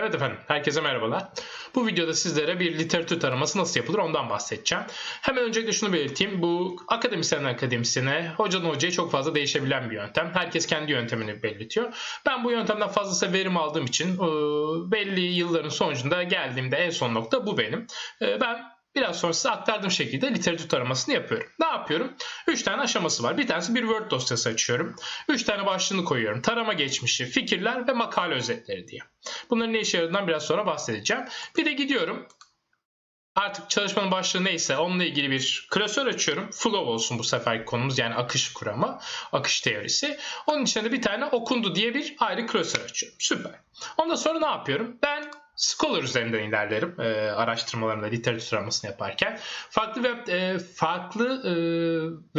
Evet efendim, herkese merhabalar. Bu videoda sizlere bir literatür taraması nasıl yapılır ondan bahsedeceğim. Hemen öncelikle şunu belirteyim. Bu akademisyenden akademisyene, hocadan hocaya çok fazla değişebilen bir yöntem. Herkes kendi yöntemini belirtiyor. Ben bu yöntemden fazlası verim aldığım için e, belli yılların sonucunda geldiğimde en son nokta bu benim. Ben Biraz sonra size aktardığım şekilde literatür taramasını yapıyorum. Ne yapıyorum? 3 tane aşaması var. Bir tanesi bir Word dosyası açıyorum. 3 tane başlığını koyuyorum. Tarama geçmişi, fikirler ve makale özetleri diye. Bunların ne işe yaradığından biraz sonra bahsedeceğim. Bir de gidiyorum. Artık çalışmanın başlığı neyse onunla ilgili bir klasör açıyorum. Flow olsun bu seferki konumuz yani akış kuramı, akış teorisi. Onun içinde de bir tane okundu diye bir ayrı klasör açıyorum. Süper. Ondan sonra ne yapıyorum? Ben Scholar üzerinden ilerlerim e, araştırmalarımda literatür aramasını yaparken. Farklı web, e, farklı e,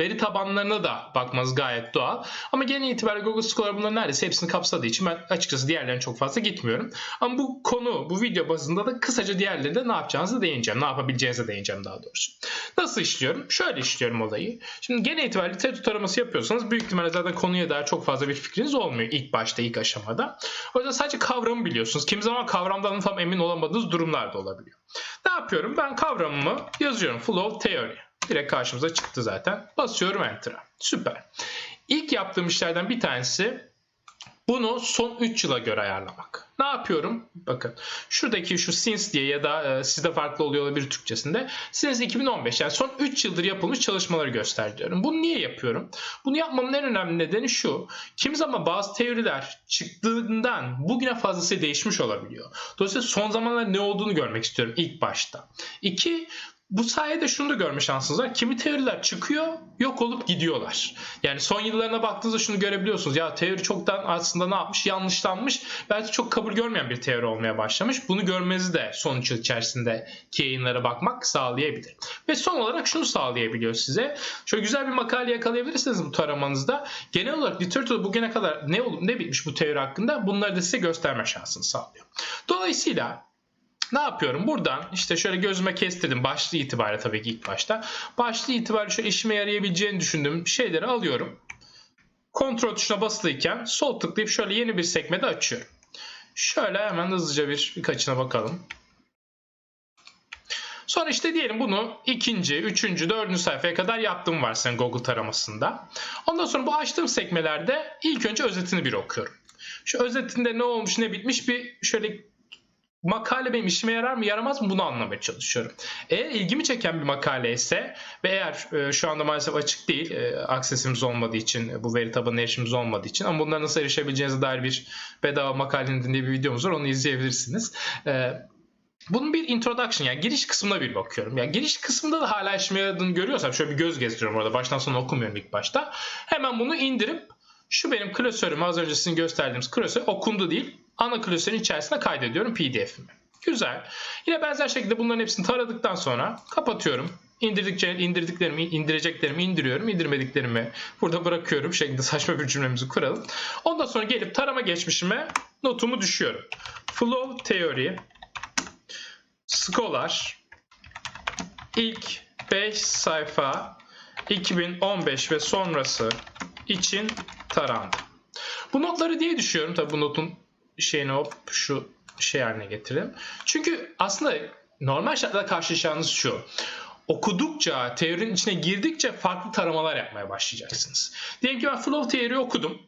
veri tabanlarına da bakmanız gayet doğal. Ama genel itibariyle Google Scholar bunların neredeyse hepsini kapsadığı için ben açıkçası diğerlerine çok fazla gitmiyorum. Ama bu konu, bu video bazında da kısaca diğerlerinde ne yapacağınızı değineceğim. Ne yapabileceğinize değineceğim daha doğrusu. Nasıl işliyorum? Şöyle işliyorum olayı. Şimdi genel itibariyle literatür taraması yapıyorsanız büyük ihtimalle zaten konuya dair çok fazla bir fikriniz olmuyor ilk başta, ilk aşamada. O yüzden sadece kavramı biliyorsunuz. Kimi zaman kavramdan tam emin olamadığınız durumlar da olabiliyor. Ne yapıyorum? Ben kavramımı yazıyorum. Flow Theory. Direkt karşımıza çıktı zaten. Basıyorum Enter'a. Süper. İlk yaptığım işlerden bir tanesi bunu son 3 yıla göre ayarlamak. Ne yapıyorum? Bakın şuradaki şu since diye ya da e, sizde farklı oluyor olabilir Türkçesinde. Since 2015 yani son 3 yıldır yapılmış çalışmaları göster diyorum. Bunu niye yapıyorum? Bunu yapmamın en önemli nedeni şu. Kimi zaman bazı teoriler çıktığından bugüne fazlası değişmiş olabiliyor. Dolayısıyla son zamanlarda ne olduğunu görmek istiyorum ilk başta. İki, bu sayede şunu da görme şansınız var. Kimi teoriler çıkıyor, yok olup gidiyorlar. Yani son yıllarına baktığınızda şunu görebiliyorsunuz. Ya teori çoktan aslında ne yapmış? Yanlışlanmış. Belki çok kabul görmeyen bir teori olmaya başlamış. Bunu görmenizi de son 3 yıl içerisindeki yayınlara bakmak sağlayabilir. Ve son olarak şunu sağlayabiliyor size. Şöyle güzel bir makale yakalayabilirsiniz bu taramanızda. Genel olarak literatürde bugüne kadar ne olup ne bitmiş bu teori hakkında bunları da size gösterme şansını sağlıyor. Dolayısıyla ne yapıyorum? Buradan işte şöyle gözüme kestirdim. Başlı itibariyle tabii ki ilk başta. Başlı itibariyle şu işime yarayabileceğini düşündüğüm şeyleri alıyorum. Kontrol tuşuna basılıyken sol tıklayıp şöyle yeni bir sekmede açıyorum. Şöyle hemen hızlıca bir birkaçına bakalım. Sonra işte diyelim bunu ikinci, üçüncü, dördüncü sayfaya kadar yaptım var senin Google taramasında. Ondan sonra bu açtığım sekmelerde ilk önce özetini bir okuyorum. Şu özetinde ne olmuş ne bitmiş bir şöyle makale benim işime yarar mı yaramaz mı bunu anlamaya çalışıyorum. Eğer ilgimi çeken bir makale ise ve eğer e, şu anda maalesef açık değil e, aksesimiz olmadığı için e, bu veri tabanına erişimimiz olmadığı için ama bunlara nasıl erişebileceğinize dair bir bedava makalenin diye bir videomuz var onu izleyebilirsiniz. E, bunun bir introduction yani giriş kısmına bir bakıyorum. Yani giriş kısmında da hala işime yaradığını görüyorsam şöyle bir göz gezdiriyorum orada baştan sona okumuyorum ilk başta. Hemen bunu indirip şu benim klasörüm az önce sizin gösterdiğimiz klasör okundu değil ana klasörün içerisine kaydediyorum pdf'imi. Güzel. Yine benzer şekilde bunların hepsini taradıktan sonra kapatıyorum. İndirdikçe indirdiklerimi, indireceklerimi indiriyorum. indirmediklerimi burada bırakıyorum. şekilde saçma bir cümlemizi kuralım. Ondan sonra gelip tarama geçmişime notumu düşüyorum. Flow Theory Scholar ilk 5 sayfa 2015 ve sonrası için tarandı. Bu notları diye düşüyorum. Tabi bu notun şeyini hop şu şey haline getirelim. Çünkü aslında normal şartlarda karşılaşacağınız şu. Okudukça, teorinin içine girdikçe farklı taramalar yapmaya başlayacaksınız. Diyelim ki ben flow teori okudum.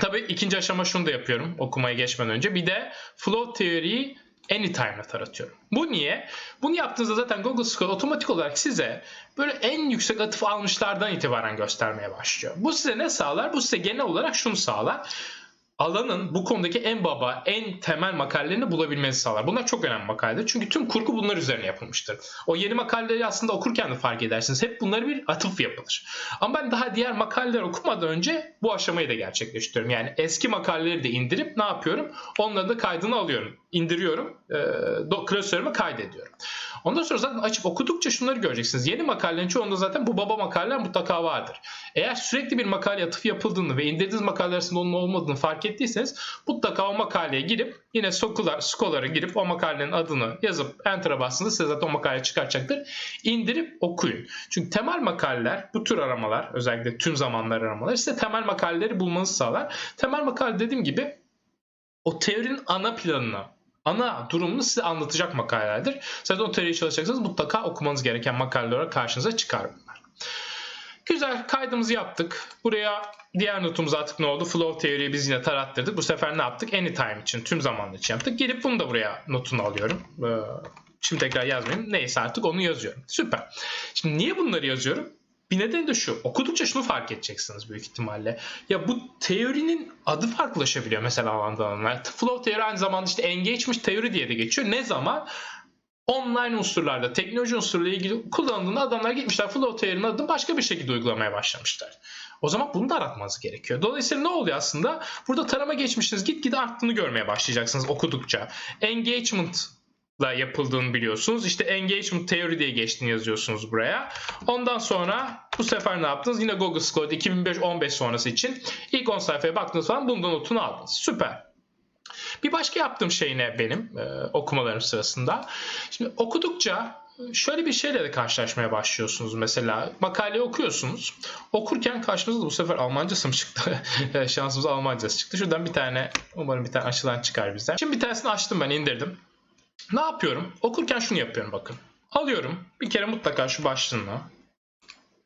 Tabii ikinci aşama şunu da yapıyorum okumaya geçmeden önce. Bir de flow teoriyi anytime'la taratıyorum. Bu niye? Bunu yaptığınızda zaten Google Scholar otomatik olarak size böyle en yüksek atıf almışlardan itibaren göstermeye başlıyor. Bu size ne sağlar? Bu size genel olarak şunu sağlar alanın bu konudaki en baba, en temel makalelerini bulabilmenizi sağlar. Bunlar çok önemli makaleler. Çünkü tüm kurgu bunlar üzerine yapılmıştır. O yeni makaleleri aslında okurken de fark edersiniz. Hep bunları bir atıf yapılır. Ama ben daha diğer makaleleri okumadan önce bu aşamayı da gerçekleştiriyorum. Yani eski makaleleri de indirip ne yapıyorum? Onları da kaydını alıyorum. İndiriyorum. E, klasörüme kaydediyorum. Ondan sonra zaten açıp okudukça şunları göreceksiniz. Yeni makalelerin çoğunda zaten bu baba makaleler mutlaka vardır. Eğer sürekli bir makale atıf yapıldığını ve indirdiğiniz makale arasında onun olmadığını fark ettiyseniz mutlaka o makaleye girip yine Scholar, Scholar'a girip o makalenin adını yazıp Enter'a bastığınızda size zaten o makale çıkartacaktır. İndirip okuyun. Çünkü temel makaleler, bu tür aramalar, özellikle tüm zamanlar aramalar size temel makaleleri bulmanızı sağlar. Temel makale dediğim gibi o teorinin ana planını ana durumunu size anlatacak makalelerdir. Zaten o teoriyi çalışacaksanız mutlaka okumanız gereken makaleler karşınıza çıkar bunlar. Güzel kaydımızı yaptık. Buraya diğer notumuz artık ne oldu? Flow teoriyi biz yine tarattırdık. Bu sefer ne yaptık? Anytime için, tüm zamanlı için yaptık. Gelip bunu da buraya notunu alıyorum. Ee, Şimdi tekrar yazmayayım. Neyse artık onu yazıyorum. Süper. Şimdi niye bunları yazıyorum? Bir nedeni de şu. Okudukça şunu fark edeceksiniz büyük ihtimalle. Ya bu teorinin adı farklılaşabiliyor mesela alandan alana. Flow teori aynı zamanda işte engagement teori diye de geçiyor. Ne zaman? Online unsurlarda, teknoloji unsurlarıyla ilgili kullanıldığında adamlar gitmişler flow teorinin adını başka bir şekilde uygulamaya başlamışlar. O zaman bunu da aratmanız gerekiyor. Dolayısıyla ne oluyor aslında? Burada tarama geçmişsiniz. Gitgide arttığını görmeye başlayacaksınız okudukça. Engagement da yapıldığını biliyorsunuz. İşte engagement theory diye geçtiğini yazıyorsunuz buraya. Ondan sonra bu sefer ne yaptınız? Yine Google Scholar'da 2005-15 sonrası için ilk 10 sayfaya baktınız falan bundan notunu aldınız. Süper. Bir başka yaptığım şey ne benim e, okumalarım sırasında? Şimdi okudukça şöyle bir şeyle de karşılaşmaya başlıyorsunuz mesela. Makale okuyorsunuz. Okurken karşınızda bu sefer Almancası mı çıktı? Şansımız Almancası çıktı. Şuradan bir tane umarım bir tane açılan çıkar bize. Şimdi bir tanesini açtım ben indirdim. Ne yapıyorum? Okurken şunu yapıyorum bakın. Alıyorum. Bir kere mutlaka şu başlığını.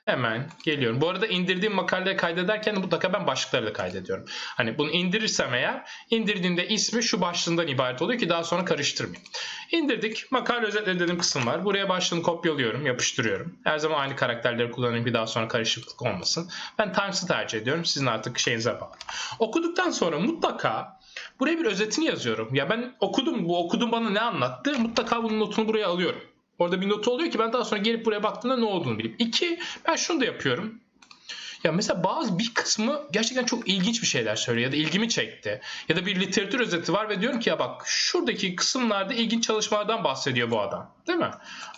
Hemen geliyorum. Bu arada indirdiğim makaleleri kaydederken de mutlaka ben başlıkları da kaydediyorum. Hani bunu indirirsem eğer indirdiğimde ismi şu başlığından ibaret oluyor ki daha sonra karıştırmayayım. İndirdik. Makale özetleri dediğim kısım var. Buraya başlığını kopyalıyorum, yapıştırıyorum. Her zaman aynı karakterleri kullanayım ki daha sonra karışıklık olmasın. Ben Times'ı tercih ediyorum. Sizin artık şeyinize bağlı. Okuduktan sonra mutlaka Buraya bir özetini yazıyorum. Ya ben okudum, bu okudum bana ne anlattı? Mutlaka bunun notunu buraya alıyorum. Orada bir notu oluyor ki ben daha sonra gelip buraya baktığımda ne olduğunu bileyim. İki, ben şunu da yapıyorum. Ya mesela bazı bir kısmı gerçekten çok ilginç bir şeyler söylüyor ya da ilgimi çekti. Ya da bir literatür özeti var ve diyorum ki ya bak şuradaki kısımlarda ilginç çalışmalardan bahsediyor bu adam. Değil mi?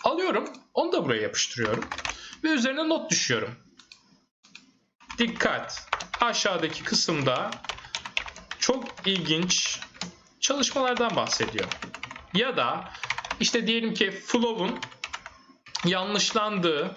Alıyorum, onu da buraya yapıştırıyorum ve üzerine not düşüyorum. Dikkat! Aşağıdaki kısımda çok ilginç çalışmalardan bahsediyor. Ya da işte diyelim ki flow'un yanlışlandığı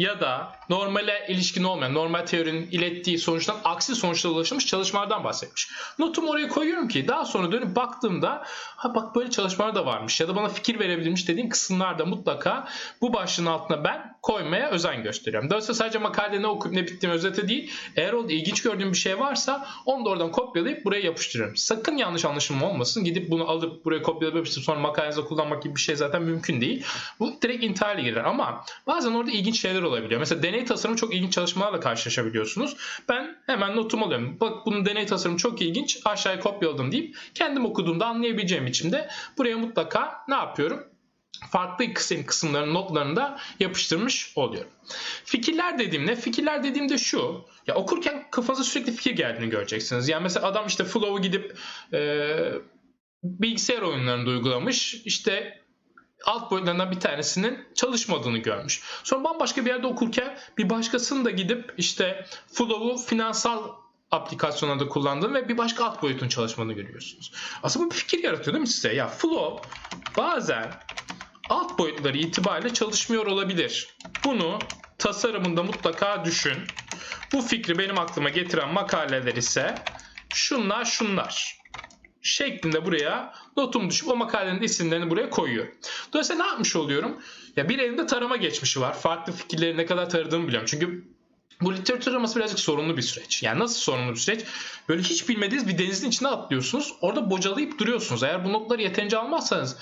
ya da normale ilişkin olmayan, normal teorinin ilettiği sonuçtan aksi sonuçlara ulaşmış çalışmalardan bahsetmiş. Notumu oraya koyuyorum ki daha sonra dönüp baktığımda ha bak böyle çalışmalar da varmış ya da bana fikir verebilmiş dediğim kısımlarda mutlaka bu başlığın altına ben koymaya özen gösteriyorum. Dolayısıyla sadece makalede ne okuyup ne bittiğim özeti değil, eğer orada ilginç gördüğüm bir şey varsa onu da oradan kopyalayıp buraya yapıştırıyorum. Sakın yanlış anlaşılma olmasın. Gidip bunu alıp buraya kopyalayıp yapıştırıp sonra makalenizde kullanmak gibi bir şey zaten mümkün değil. Bu direkt intiharla girer ama bazen orada ilginç şeyler olabiliyor. Mesela deney tasarımı çok ilginç çalışmalarla karşılaşabiliyorsunuz. Ben hemen notumu alıyorum. Bak bunun deney tasarımı çok ilginç. Aşağıya kopyaladım deyip kendim okuduğumda anlayabileceğim biçimde buraya mutlaka ne yapıyorum? farklı kısım kısımların notlarını da yapıştırmış oluyorum. Fikirler dediğim ne? Fikirler dediğimde şu. Ya okurken kafanıza sürekli fikir geldiğini göreceksiniz. Yani mesela adam işte Flow'u gidip e, bilgisayar oyunlarında uygulamış. İşte alt boyutlarından bir tanesinin çalışmadığını görmüş. Sonra bambaşka bir yerde okurken bir başkasının da gidip işte Flow'u finansal aplikasyonlarda kullandığını ve bir başka alt boyutun çalışmadığını görüyorsunuz. Aslında bu bir fikir yaratıyor değil mi size? Ya Flow bazen alt boyutları itibariyle çalışmıyor olabilir. Bunu tasarımında mutlaka düşün. Bu fikri benim aklıma getiren makaleler ise şunlar şunlar şeklinde buraya notum düşüp o makalenin isimlerini buraya koyuyor. Dolayısıyla ne yapmış oluyorum? Ya bir elimde tarama geçmişi var. Farklı fikirleri ne kadar taradığımı biliyorum. Çünkü bu literatür taraması birazcık sorunlu bir süreç. Yani nasıl sorunlu bir süreç? Böyle hiç bilmediğiniz bir denizin içine atlıyorsunuz. Orada bocalayıp duruyorsunuz. Eğer bu notları yeterince almazsanız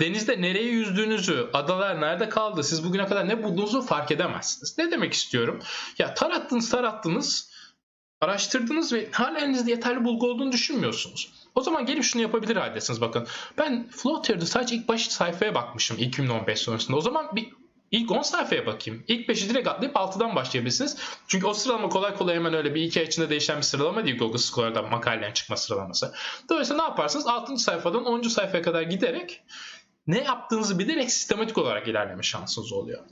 denizde nereye yüzdüğünüzü, adalar nerede kaldı, siz bugüne kadar ne bulduğunuzu fark edemezsiniz. Ne demek istiyorum? Ya tarattınız tarattınız, araştırdınız ve hala elinizde yeterli bulgu olduğunu düşünmüyorsunuz. O zaman gelip şunu yapabilir haldesiniz bakın. Ben Flutter'da sadece ilk baş sayfaya bakmışım 2015 sonrasında. O zaman bir ilk 10 sayfaya bakayım. İlk 5'i direkt atlayıp 6'dan başlayabilirsiniz. Çünkü o sıralama kolay kolay hemen öyle bir iki ay içinde değişen bir sıralama değil Google Scholar'da makalelerin çıkma sıralaması. Dolayısıyla ne yaparsınız? 6. sayfadan 10. sayfaya kadar giderek ne yaptığınızı bilerek sistematik olarak ilerleme şansınız oluyor.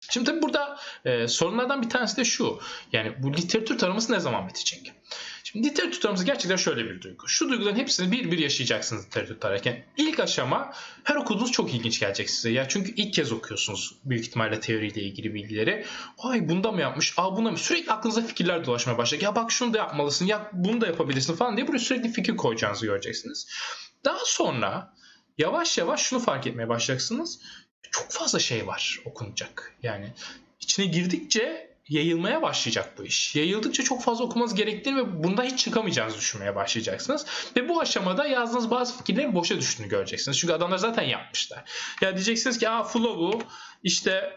Şimdi tabii burada e, sorunlardan bir tanesi de şu. Yani bu literatür taraması ne zaman bitecek? Şimdi literatür taraması gerçekten şöyle bir duygu. Şu duyguların hepsini bir bir yaşayacaksınız literatür tararken. İlk aşama her okuduğunuz çok ilginç gelecek size. Ya çünkü ilk kez okuyorsunuz büyük ihtimalle teoriyle ilgili bilgileri. Ay bunda mı yapmış? Aa bunda mı? Sürekli aklınıza fikirler dolaşmaya başlayacak. Ya bak şunu da yapmalısın. Ya bunu da yapabilirsin falan diye buraya sürekli fikir koyacağınızı göreceksiniz. Daha sonra yavaş yavaş şunu fark etmeye başlayacaksınız. Çok fazla şey var okunacak. Yani içine girdikçe yayılmaya başlayacak bu iş. Yayıldıkça çok fazla okumanız gerektiğini ve bunda hiç çıkamayacağınızı düşünmeye başlayacaksınız. Ve bu aşamada yazdığınız bazı fikirlerin boşa düştüğünü göreceksiniz. Çünkü adamlar zaten yapmışlar. Ya diyeceksiniz ki aa flow'u işte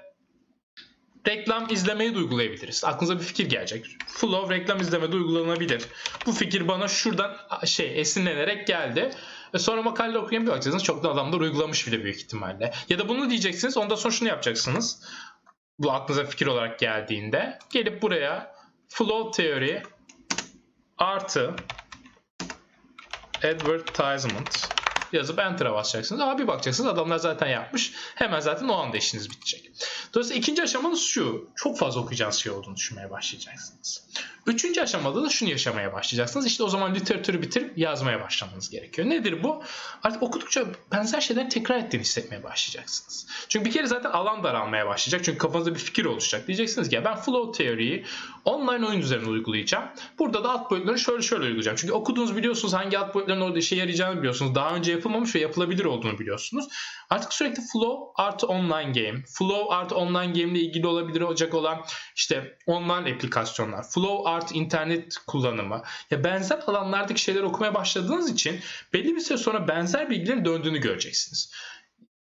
reklam izlemeyi de uygulayabiliriz. Aklınıza bir fikir gelecek. Flow reklam izleme de uygulanabilir. Bu fikir bana şuradan şey esinlenerek geldi. Ve sonra makale okuyun bir bakacaksınız çoktan adamlar uygulamış bile büyük ihtimalle. Ya da bunu diyeceksiniz ondan sonra şunu yapacaksınız. Bu aklınıza fikir olarak geldiğinde gelip buraya flow teori artı advertisement yazıp enter'a basacaksınız. Ama bir bakacaksınız adamlar zaten yapmış. Hemen zaten o anda işiniz bitecek. Dolayısıyla ikinci aşamanız şu. Çok fazla okuyacağınız şey olduğunu düşünmeye başlayacaksınız. Üçüncü aşamada da şunu yaşamaya başlayacaksınız. İşte o zaman literatürü bitirip yazmaya başlamanız gerekiyor. Nedir bu? Artık okudukça benzer şeyleri tekrar ettiğini hissetmeye başlayacaksınız. Çünkü bir kere zaten alan daralmaya başlayacak. Çünkü kafanızda bir fikir oluşacak. Diyeceksiniz ki ya ben flow teoriyi online oyun üzerine uygulayacağım. Burada da alt boyutları şöyle şöyle uygulayacağım. Çünkü okuduğunuz biliyorsunuz hangi alt boyutların orada işe yarayacağını biliyorsunuz. Daha önce yapılmamış ve yapılabilir olduğunu biliyorsunuz. Artık sürekli flow artı online game, flow artı online game ile ilgili olabilir olacak olan işte online aplikasyonlar, flow artı internet kullanımı. Ya benzer alanlardaki şeyler okumaya başladığınız için belli bir süre sonra benzer bilgilerin döndüğünü göreceksiniz.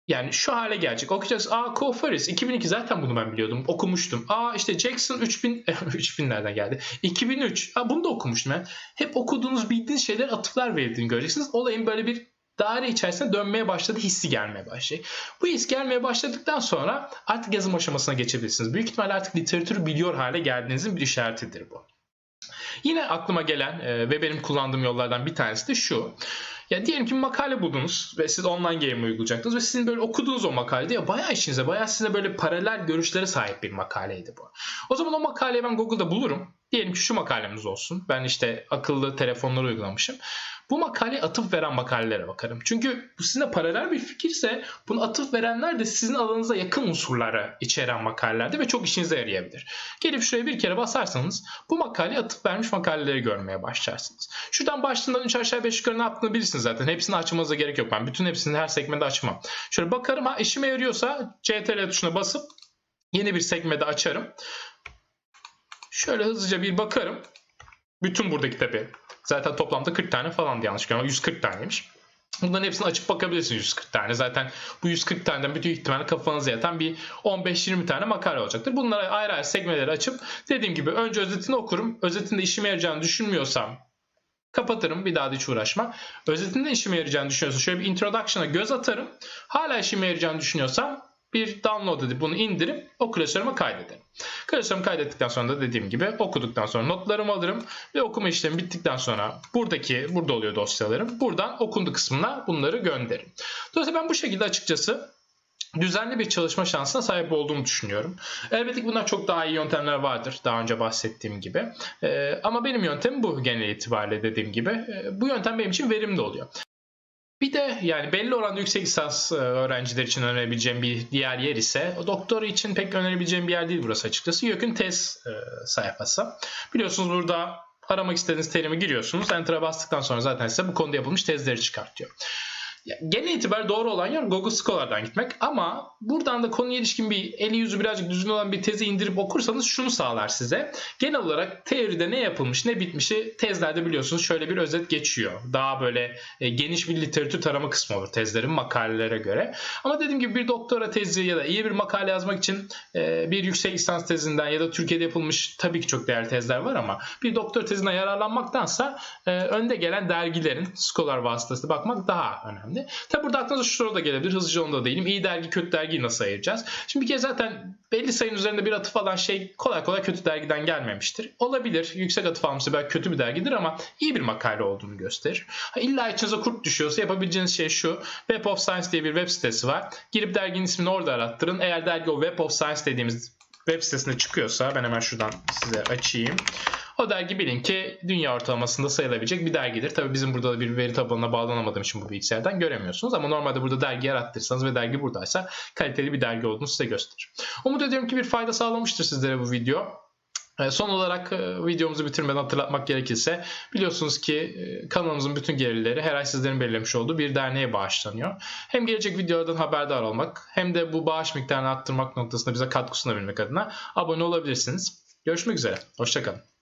Yani şu hale gelecek. Okuyacağız. Aa Kofaris 2002 zaten bunu ben biliyordum. Okumuştum. Aa işte Jackson 3000 3000 nereden geldi? 2003. Aa bunu da okumuştum ben. Hep okuduğunuz bildiğiniz şeyler atıflar verildiğini göreceksiniz. Olayın böyle bir daire içerisinde dönmeye başladı hissi gelmeye başlayacak. Bu his gelmeye başladıktan sonra artık yazım aşamasına geçebilirsiniz. Büyük ihtimalle artık literatürü biliyor hale geldiğinizin bir işaretidir bu. Yine aklıma gelen e, ve benim kullandığım yollardan bir tanesi de şu. Ya diyelim ki makale buldunuz ve siz online game uygulayacaktınız ve sizin böyle okuduğunuz o makalede ya bayağı işinize, bayağı size böyle paralel görüşlere sahip bir makaleydi bu. O zaman o makaleyi ben Google'da bulurum. Diyelim ki şu makalemiz olsun. Ben işte akıllı telefonları uygulamışım. Bu makaleye atıf veren makalelere bakarım. Çünkü bu sizinle paralel bir fikirse bunu atıf verenler de sizin alanınıza yakın unsurları içeren makalelerde ve çok işinize yarayabilir. Gelip şuraya bir kere basarsanız bu makaleye atıf vermiş makaleleri görmeye başlarsınız. Şuradan başlığından 3 aşağı 5 yukarı ne yaptığını bilirsiniz zaten. Hepsini açmanıza gerek yok. Ben bütün hepsini her sekmede açmam. Şöyle bakarım ha işime yarıyorsa CTRL tuşuna basıp yeni bir sekmede açarım. Şöyle hızlıca bir bakarım. Bütün buradaki tabi zaten toplamda 40 tane falan yanlış görüyorum. 140 taneymiş. Bunların hepsini açıp bakabilirsiniz 140 tane. Zaten bu 140 taneden bütün ihtimalle kafanıza yatan bir 15-20 tane makale olacaktır. Bunları ayrı ayrı sekmeleri açıp dediğim gibi önce özetini okurum. Özetinde işime yarayacağını düşünmüyorsam kapatırım. Bir daha da hiç uğraşmam. Özetinde işime yarayacağını düşünüyorsam şöyle bir introduction'a göz atarım. Hala işime yarayacağını düşünüyorsam bir download edip bunu indirip o klasörüme kaydederim. Klasörümü kaydettikten sonra da dediğim gibi okuduktan sonra notlarımı alırım ve okuma işlemi bittikten sonra buradaki burada oluyor dosyalarım. Buradan okundu kısmına bunları gönderirim. Dolayısıyla ben bu şekilde açıkçası düzenli bir çalışma şansına sahip olduğumu düşünüyorum. Elbette ki bunlar çok daha iyi yöntemler vardır daha önce bahsettiğim gibi. Ee, ama benim yöntemim bu genel itibariyle dediğim gibi. Ee, bu yöntem benim için verimli oluyor. Bir de yani belli oranda yüksek lisans e, öğrenciler için önerebileceğim bir diğer yer ise doktor için pek önerebileceğim bir yer değil burası açıkçası. YÖK'ün tez e, sayfası. Biliyorsunuz burada aramak istediğiniz terimi giriyorsunuz. Enter'a bastıktan sonra zaten size bu konuda yapılmış tezleri çıkartıyor. Genel itibariyle doğru olan yer Google Scholar'dan gitmek ama buradan da konuya ilişkin bir eli yüzü birazcık düzgün olan bir tezi indirip okursanız şunu sağlar size. Genel olarak teoride ne yapılmış ne bitmişi tezlerde biliyorsunuz şöyle bir özet geçiyor. Daha böyle e, geniş bir literatür tarama kısmı olur tezlerin makalelere göre. Ama dediğim gibi bir doktora tezi ya da iyi bir makale yazmak için e, bir yüksek lisans tezinden ya da Türkiye'de yapılmış tabii ki çok değerli tezler var ama bir doktor tezinden yararlanmaktansa e, önde gelen dergilerin Scholar vasıtasıyla bakmak daha önemli önemli. Tabi burada aklınıza şu soru da gelebilir. Hızlıca onda değilim. İyi dergi, kötü dergiyi nasıl ayıracağız? Şimdi bir kez zaten belli sayının üzerinde bir atıf alan şey kolay kolay kötü dergiden gelmemiştir. Olabilir. Yüksek atıf almışsa belki kötü bir dergidir ama iyi bir makale olduğunu gösterir. Ha, illa içinize kurt düşüyorsa yapabileceğiniz şey şu. Web of Science diye bir web sitesi var. Girip derginin ismini orada arattırın. Eğer dergi o Web of Science dediğimiz web sitesinde çıkıyorsa ben hemen şuradan size açayım. O dergi bilin ki dünya ortalamasında sayılabilecek bir dergidir. Tabi bizim burada bir veri tabanına bağlanamadığım için bu bilgisayardan göremiyorsunuz. Ama normalde burada dergi yarattırırsanız ve dergi buradaysa kaliteli bir dergi olduğunu size gösterir. Umut ediyorum ki bir fayda sağlamıştır sizlere bu video. E, Son olarak e, videomuzu bitirmeden hatırlatmak gerekirse biliyorsunuz ki e, kanalımızın bütün gelirleri her ay sizlerin belirlemiş olduğu bir derneğe bağışlanıyor. Hem gelecek videolardan haberdar olmak hem de bu bağış miktarını arttırmak noktasında bize katkı sunabilmek adına abone olabilirsiniz. Görüşmek üzere. Hoşçakalın.